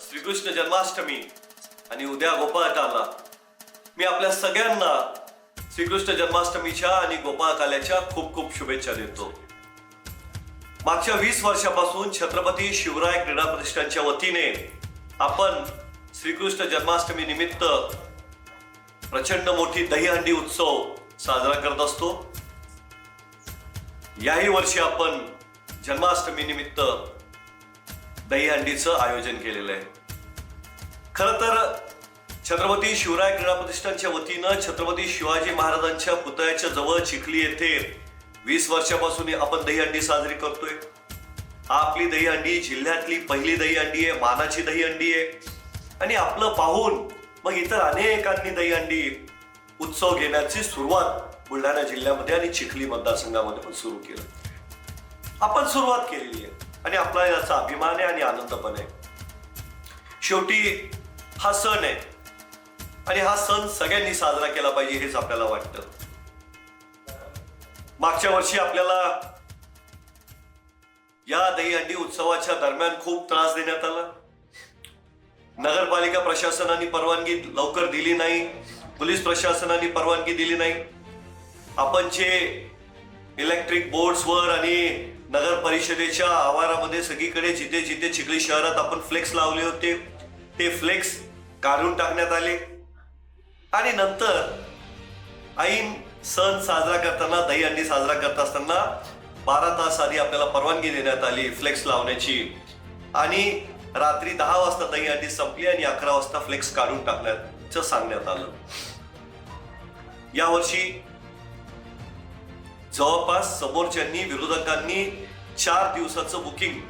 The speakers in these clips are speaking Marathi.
श्रीकृष्ण जन्माष्टमी आणि उद्या गोपाळकाला. मी आपल्या सगळ्यांना श्रीकृष्ण जन्माष्टमीच्या आणि गोपाळकाल्याच्या खूप खूप शुभेच्छा देतो. मागच्या वीस वर्षापासून छत्रपती शिवराय क्रीडा प्रतिष्ठानच्या वतीने आपण श्रीकृष्ण जन्माष्टमी निमित्त प्रचंड मोठी दहीहंडी उत्सव साजरा करत असतो. याही वर्षी आपण जन्माष्टमी निमित्त दहीहंडीचं आयोजन केलेलं आहे. खरं तर छत्रपती शिवराय क्रीडा प्रतिष्ठानच्या वतीनं छत्रपती शिवाजी महाराजांच्या पुतळ्याच्या जवळ चिखली येथे वीस वर्षापासून आपण दहीहंडी साजरी करतोय. हा आपली दहीहंडी जिल्ह्यातली पहिली दहीहंडी आहे मानाची दहीहंडी आहे. आणि आपलं पाहून मग इतर अनेकांनी दहीहंडी उत्सव घेण्याची सुरुवात बुलढाणा जिल्ह्यामध्ये आणि चिखली मतदारसंघामध्ये पण सुरू केलं. आपण सुरुवात केलेली आहे. आणि आपला याचा अभिमान आहे आणि आनंद पण आहे शेवटी हा सण आहे. आणि हा सण सगळ्यांनी साजरा केला पाहिजे हेच आपल्याला वाटतं. मागच्या वर्षी आपल्याला या दहीहंडी उत्सवाच्या दरम्यान खूप त्रास देण्यात आला. नगरपालिका प्रशासनाने परवानगी लवकर दिली नाही. पोलीस प्रशासनाने परवानगी दिली नाही. आपण जे इलेक्ट्रिक बोर्ड्सवर आणि नगर परिषदेच्या आवारामध्ये सगळीकडे जिथे जिथे चिखली शहरात आपण फ्लेक्स लावले होते ते फ्लेक्स काढून टाकण्यात आले. आणि नंतर ऐन सण साजरा करताना दहीहंडी साजरा करत असताना बारा तास आधी आपल्याला परवानगी देण्यात आली फ्लेक्स लावण्याची. आणि रात्री दहा वाजता दहीहंडी संपली आणि अकरा वाजता फ्लेक्स काढून टाकण्याचं सांगण्यात आलं. यावर्षी जवळपास समोरच्यांनी विरोधकांनी चार दिवसाचं बुकिंग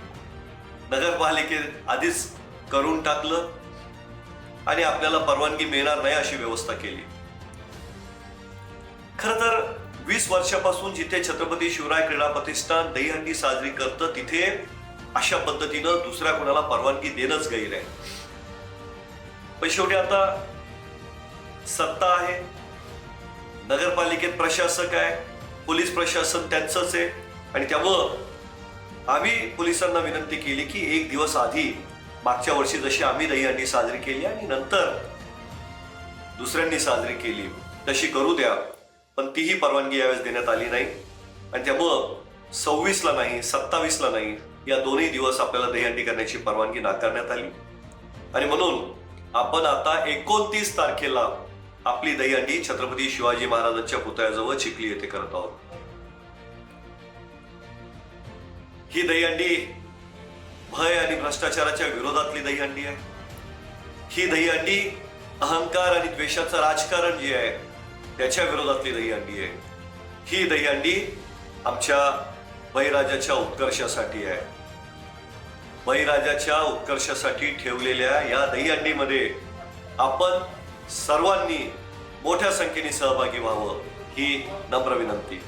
नगरपालिकेत आधीच करून टाकलं आणि आपल्याला परवानगी मिळणार नाही अशी व्यवस्था केली. खर तर वीस वर्षापासून जिथे छत्रपती शिवराय क्रीडा प्रतिष्ठान दहीहंडी साजरी करतं तिथे अशा पद्धतीनं दुसऱ्या कोणाला परवानगी देणंच गैर आहे. पण शेवटी आता सत्ता आहे. नगरपालिकेत प्रशासक आहे. पोलीस प्रशासन त्यांचंच आहे. आणि त्यामुळं आम्ही पोलिसांना विनंती केली की एक दिवस आधी मागच्या वर्षी जशी आम्ही दहीहंडी साजरी केली आणि नंतर दुसऱ्यांनी साजरी केली तशी करू द्या. पण तीही परवानगी यावेळेस देण्यात आली नाही. आणि त्यामुळं सव्वीसला नाही सत्तावीसला नाही या दोन्ही दिवस आपल्याला दहीहंडी करण्याची परवानगी नाकारण्यात आली. आणि म्हणून आपण आता एकोणतीस तारखेला आपली दहीहंडी छत्रपती शिवाजी महाराजांच्या पुतळ्याजवळ चिखली येथे करत आहोत. ही दहीहंडी भय आणि भ्रष्टाचाराच्या विरोधातली दहीहंडी आहे. ही दहीहंडी अहंकार आणि द्वेषाचं राजकारण जे आहे त्याच्या विरोधातली दहीहंडी आहे. ही दहीहंडी आमच्या बळीराजाच्या उत्कर्षासाठी आहे. बळीराजाच्या उत्कर्षासाठी ठेवलेल्या या दहीहंडीमध्ये आपण सर्वांनी मोठ्या संख्येने सहभागी व्हावं ही नम्र विनंती.